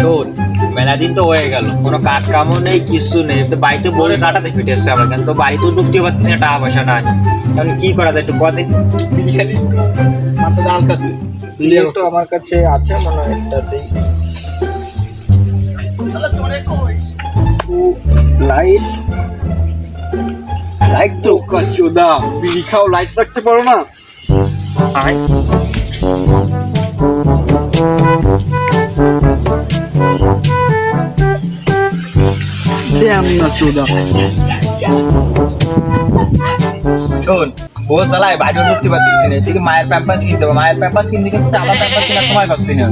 শোন মেলা দিন তো হয়ে গেল কোনো কাজ কামও নেই কিছু নেই। তো বাড়িতে বলে কাটাতে ফিটেছে আমার কেন তো বাড়িতেও ঢুকতে পারছি না টাকা পয়সা নাই এখন কি করা যায় একটু কথা হালকা তুই দিলে আমার কাছে আছে মনে হয় একটা দেই। লাইট। লাইট তো কাচুদা বিড়ি খাও লাইট রাখতে পারো না? আয় না চুদা। শোন বউ চালায় বাইরে ঢুকতে পারতেছি না। এদিকে মায়ের প্যাম্পাস কিনতে হবে। মায়ের প্যাম্পাস কিনতে কিন্তু আমার প্যাম্পাস কেনার সময় পাচ্ছি না।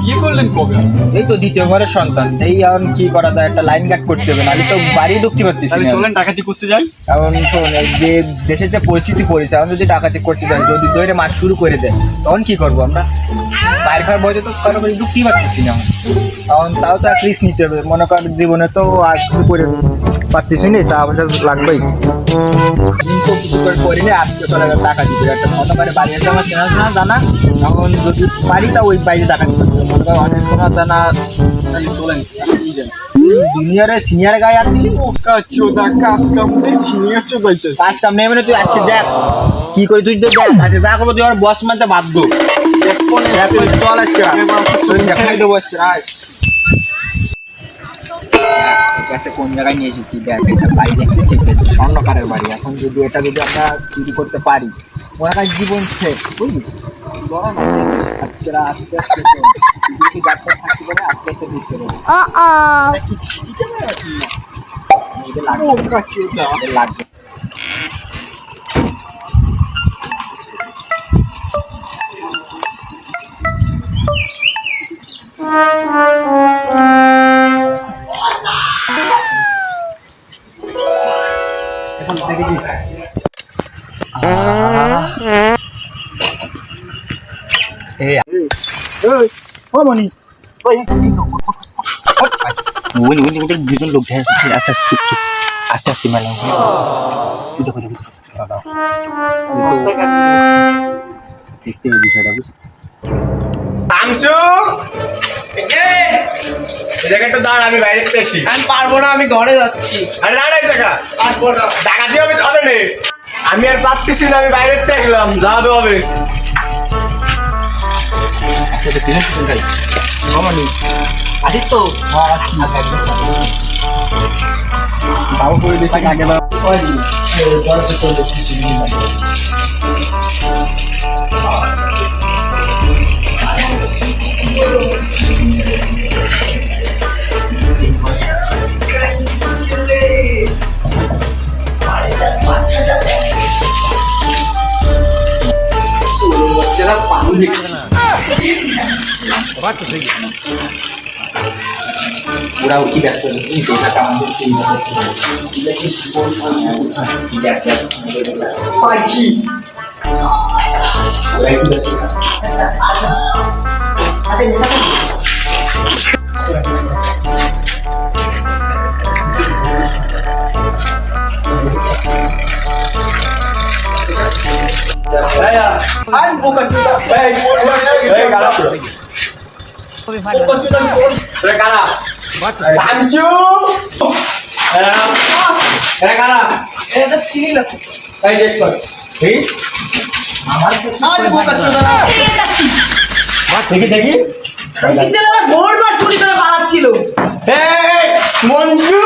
বিয়ে করলেন কবে? এই তো দ্বিতীয় ঘরের সন্তান। এই এখন কি করা যায়? একটা লাইন কাট করতে হবে নাহলে তো বাড়ি ঢুকতে পারতেছি না। চলেন ডাকাতি করতে যাই। এখন শোন যে দেশের যে পরিস্থিতি পড়েছে এখন যদি ডাকাতি করতে যায় যদি ধরে মাছ শুরু করে দেয় তখন কি করব আমরা? বাইরে খাওয়ার বয়সে তো কারও করে ঢুকতেই পারতেছি না। এখন তাও তো এক রিস্ক নিতে হবে। মনে কর জীবনে তো আর কিছু করে পারতেছি না টাকা পয়সা লাগবেই। কিছু করে করিনি আজকে চলে গেল টাকা দিতে একটা মনে করে বাড়ি আছে আমার চেনাশোনা জানা এখন যদি পারি তা ওই বাইরে টাকা দিতে। মনে কর অনেক শোনা জানা তাহলে চলেন। জুনিয়রের সিনিয়র গায়ে আর দিলি কাচুদা কাজ কাম সিনিয়র চোদাইতে কাজ কাম নেই মানে তুই আজকে দেখ। কি করে তুই তো দেখ। আজকে যা করব তুই আমার বস মানতে বাধ্য। চল আজকে। দেবো আজকে। কাছে কোন জায়গায় নিয়ে এসেছি দেখ এটা বাড়ি দেখতে শিখে স্বর্ণকারের বাড়ি এখন যদি এটা যদি আমরা চুরি করতে পারি মনে হয় জীবন শেষ বুঝলি আজকে আস্তে আস্তে চল। যদি যাত্রা থাকতে পারে আস্তে আস্তে ঢুকতে পারে Uh-oh. লাগবে কাচুদা লাগবে দুজন লোক আস্তে আস্তে চুপ চুপ আস্তে আস্তে মেলা দেখো দেখো দাদা দেখতে হবে বিষয়টা বুঝ তামসু এই জায়গায় একটু দাঁড়া আমি বাইরে আমি পারব না আমি ঘরে যাচ্ছি। আরে দাঁড়া জায়গা। পারব না। নে আমি আর পারতেছি না আমি বাইরে থেকে আসলাম। যাবে হবে। 되게 드는 생각이 어머니 아직도 와 나가기 나와 보이는 생각이 나 빨리 바로 그때 느낄 수 있는 거 400 lagi. Kurang uji biasa ini dosa kamu tidak tidak pagi. এই এই কারা? বোকা চুদা রে কারা? তামসু এরা কারা? এটা তো চিনি না। তো। এই চেক কর এই আই বোকা চুদা। দেখি দেখি। কিচেনে ভোর বার চুরি করে পালাচ্ছিল মঞ্জু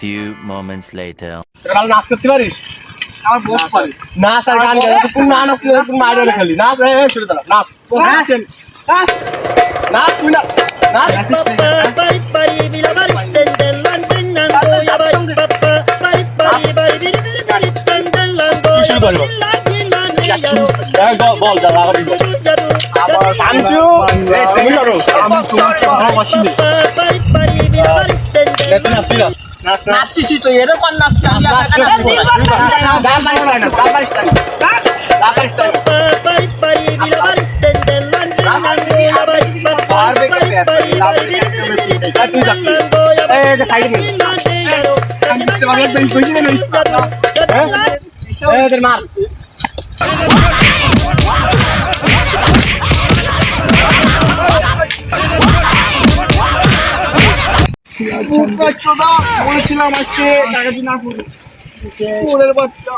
few moments later. কাল নাচ করতে পারিস? আমার বস পারে। নাচ আর গান গাই তুই না নাচ না তুই মাইরে না খালি? নাচ এই এই, শুরু চালা নাচ। নাচ। নাচ। তুই না নাচ। শুরু করব? এই, বল, বল যা লাগাবি বল। সামচু এই তুমি করো আমি তোমাকে ভালোবাসি না এই, তুই নাচ তুই নাচ নাচ নাচ নাচছিস তো এরকম নাচতে আমি নাচ, একা নাচ, নাচবো না। গান পারিস না, গান পারিস না। গান পারিস না। পারবে কে? এই, তুই যা, please। এটাকে সাইডে নে আমি হ্যাঁ? এদের মার বলেছিলাম আজকে টাকা দিন না বাচ্চা।